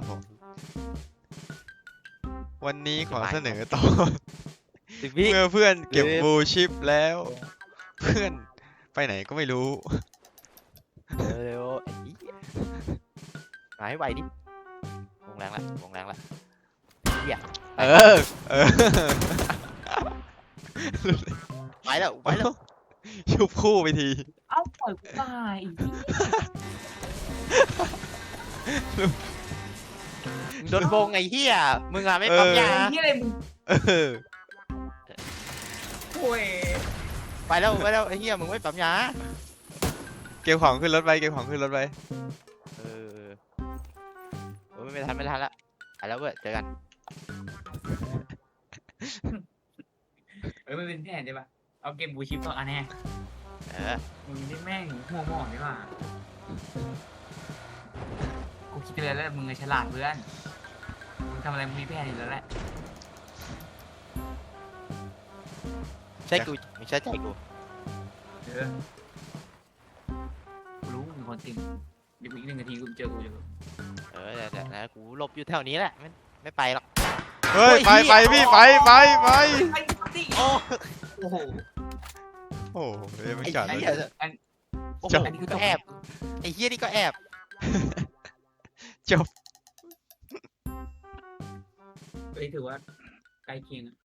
ครับผม วันนี้ขอเสนอตอนสิบวิ เมื่อเพื่อนเก็บเว็บบูชิปแล้ว เพื่อนไปไหนก็ไม่รู้ เร็วๆไอ้เหี้ยมาให้ไวดิวงแรงละวงแรงละเหี้ยเออ เออไปแล้วไปแล้วชุบคู่ไปที เอ้าปล่อยกูตายอีกทีมึง โดนวงไอ้เหี้ยมึงอะไม่เออปั๊มยาไอ้ที่อะไรมึงเออโอ้ยไปแล้วไปแล้วไอ้เหี้ยมึงไม่ปั๊มยา เก็บของขึ้นรถไปเก็บของขึ้นรถไปเออโอ้ยไม่ทันไม่ทันละไปแล้วเว้ยเจอกัน เอ้ยมันเป็นแผนใช่ปะเอาเกมบูชิปต่ออันแน่เออมึงนี่แม่งหัวหมองนี่หว่ากูคิดไปแล้วแหละมึงไงฉลาดเพื่อนมึง ทำอะไรมึงมีแผนอยู่แล้วแหละใช่กูไม่ใช่ใจกูเออกูรู้มึงเป็นคนติ่งเดี๋ยวอีกหนึ่งนาทีกูเจอกูอยู่เออแต่แต่แต่กูหลบอยู่แถวนี้แหละไม่ไม่ไปหรอก เฮ้ยโอ้ยไปเหี้ยไปพี่ไปไปไปไอ้ติโอ้โอ้โหโอ้โหเดี๋ยวไม่ไอ้จอดรถเหี้ยโอ้โหจบอันนี้ก็แอบไอ้เหี้ยนี่ก็แอบจบ เอ้ยถือว่าใกล้เคียงอะ